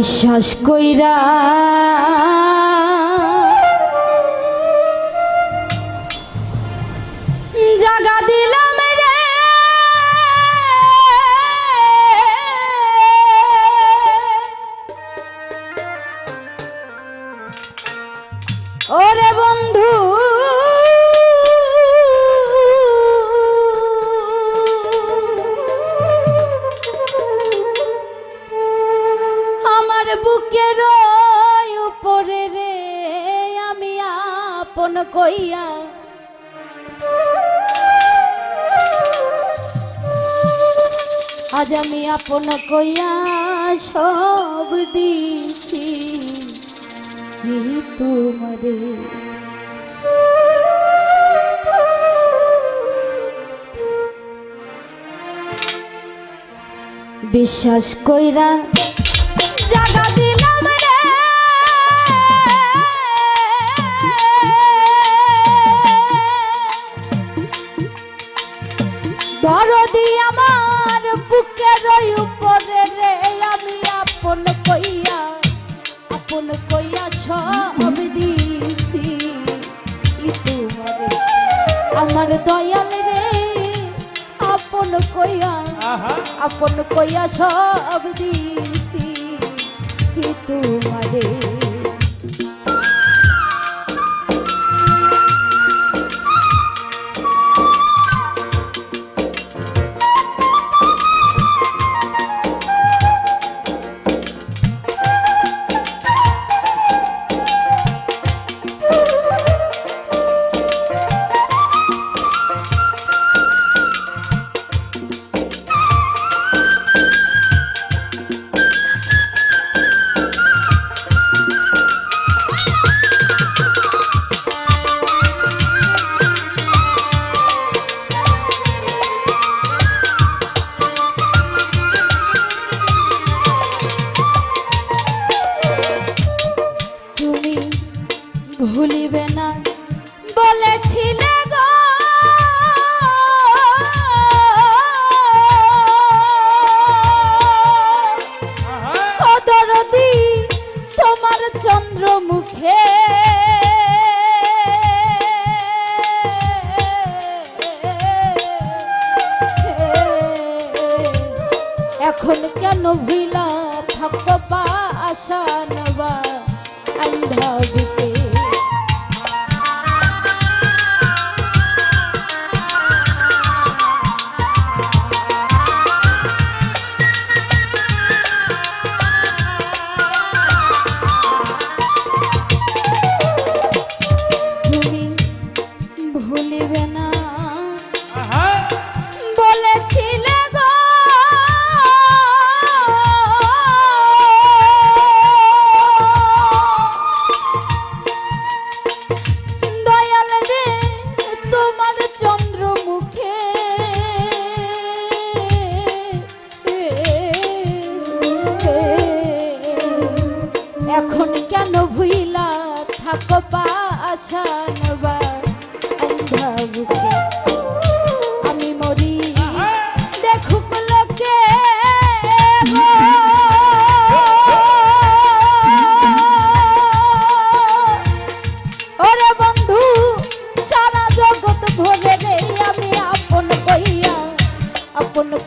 বিশ্বাস কইরা আপন কইয়া। আজ আমি আপন কইয়া সব দিছি। তোমারে। বিশ্বাস কইরা জাগা দিলাম বুকের উপরে রে আমি আপন কইয়া আপন কইয়া সব দিছি। তোমারে আমার দয়াল রে আপন কইয়া আপন কইয়া সব দিছি। তোমারে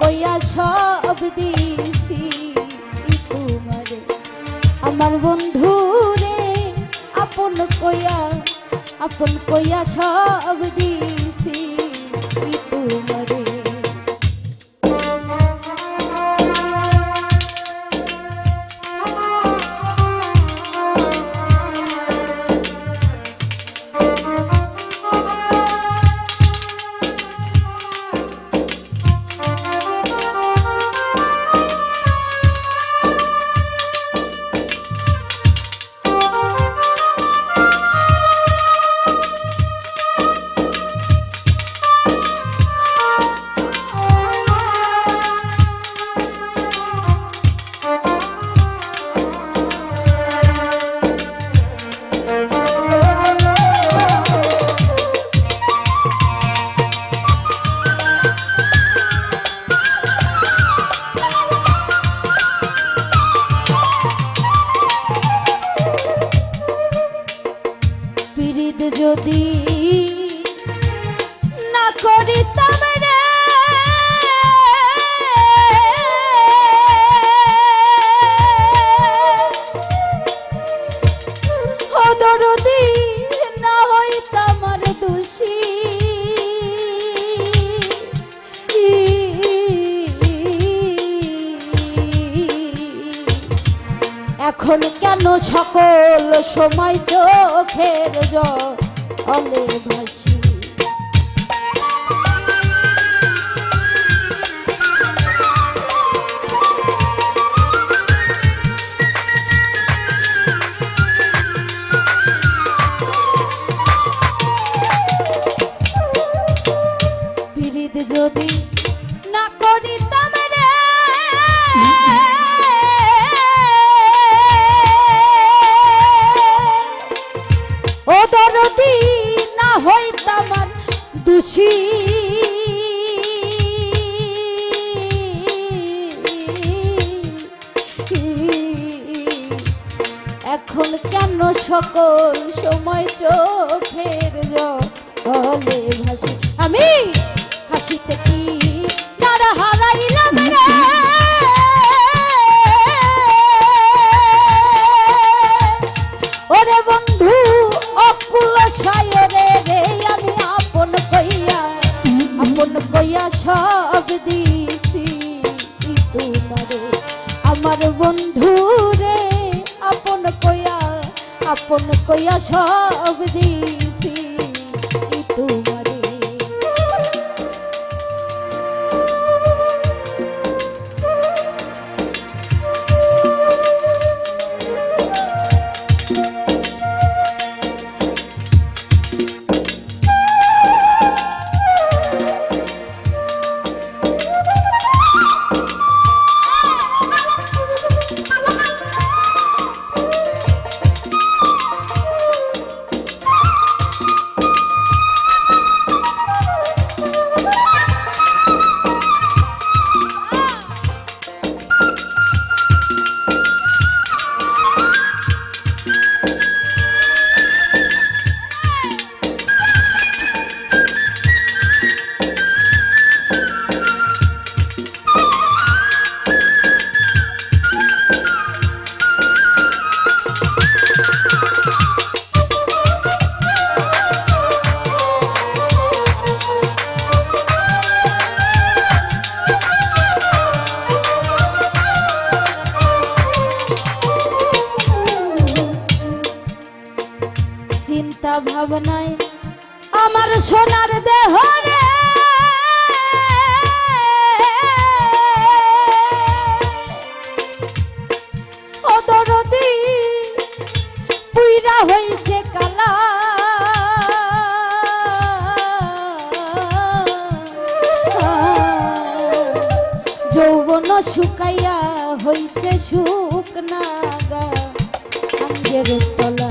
কইয়া সব দিছি তোমারে। আমার বন্ধু রে আপন কইয়া আপন কইয়া সব দিছি তোমারে। যদি না করিতাম রে দরদি না হইতাম আর দোষী। এখন কেন সকল সময় চোখের জল ভাসি সকল সময় চোখের জলে ভাসি। আমি হাসিতে কি যারা হারাইলাম ওরে বন্ধু, অকুল সায়রে রে, আমি আপন কইয়া আপন কইয়া সব দিছি কইয়া সব দিছি ভাবনায় আমার সোনার দেহ রে। ও দরদি, পুইরা হইছে কালা। যৌবন শুকাইয়া হইছে শুকনা গা। আঙ্গের তলা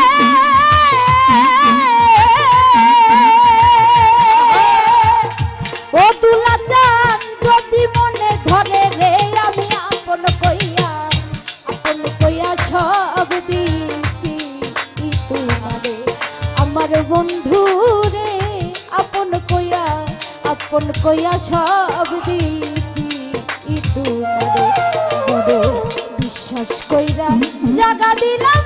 আপন কইয়া সব দিছি। তোমারে বড় বিশ্বাস কইরা জাগা দিলাম